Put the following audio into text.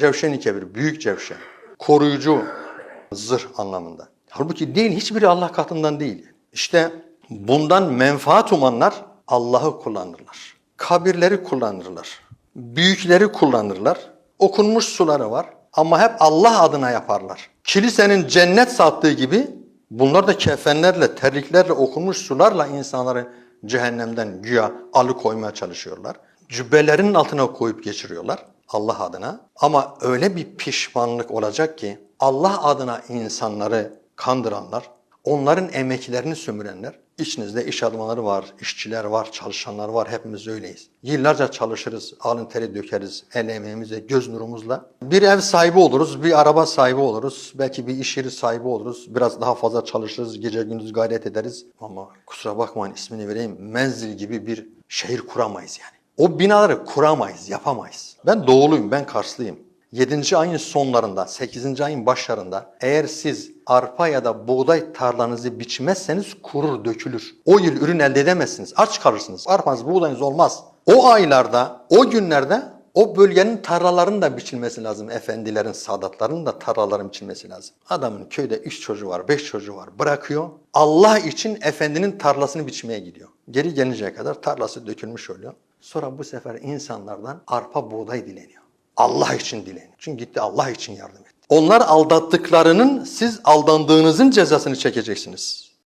Cevşen-i kebir, büyük cevşen. Koruyucu zırh anlamında. Halbuki değil, hiçbiri Allah katından değil. İşte bundan menfaat umanlar Allah'ı kullanırlar. Kabirleri kullanırlar. Büyükleri kullanırlar. Okunmuş suları var. Ama hep Allah adına yaparlar. Kilisenin cennet sattığı gibi bunlar da kefenlerle, terliklerle, okunmuş sularla insanları cehennemden güya alıkoymaya çalışıyorlar. Cübbelerinin altına koyup geçiriyorlar Allah adına. Ama öyle bir pişmanlık olacak ki Allah adına insanları kandıranlar, onların emeklerini sömürenler, içinizde iş adamları var, işçiler var, çalışanlar var, hepimiz öyleyiz. Yıllarca çalışırız, alın teri dökeriz, el emeğimizle, göz nurumuzla. Bir ev sahibi oluruz, bir araba sahibi oluruz, belki bir iş yeri sahibi oluruz, biraz daha fazla çalışırız, gece gündüz gayret ederiz. Ama kusura bakmayın ismini vereyim, menzil gibi bir şehir kuramayız yani. O binaları kuramayız, yapamayız. Ben doğuluyum, ben Karslıyım. 7. ayın sonlarında, 8. ayın başlarında eğer siz arpa ya da buğday tarlanızı biçmezseniz kurur, dökülür. O yıl ürün elde edemezsiniz. Aç kalırsınız. Arpanız, buğdayınız olmaz. O aylarda, o günlerde o bölgenin tarlaların da biçilmesi lazım. Efendilerin, sadatların da tarlaların biçilmesi lazım. Adamın köyde üç çocuğu var, beş çocuğu var. Bırakıyor. Allah için efendinin tarlasını biçmeye gidiyor. Geri gelinceye kadar tarlası dökülmüş oluyor. Sonra bu sefer insanlardan arpa buğday dileniyor. Allah için dileniyor. Çünkü gitti Allah için yardım etti. Onlar aldattıklarının siz aldandığınızın cezasını çekeceksiniz.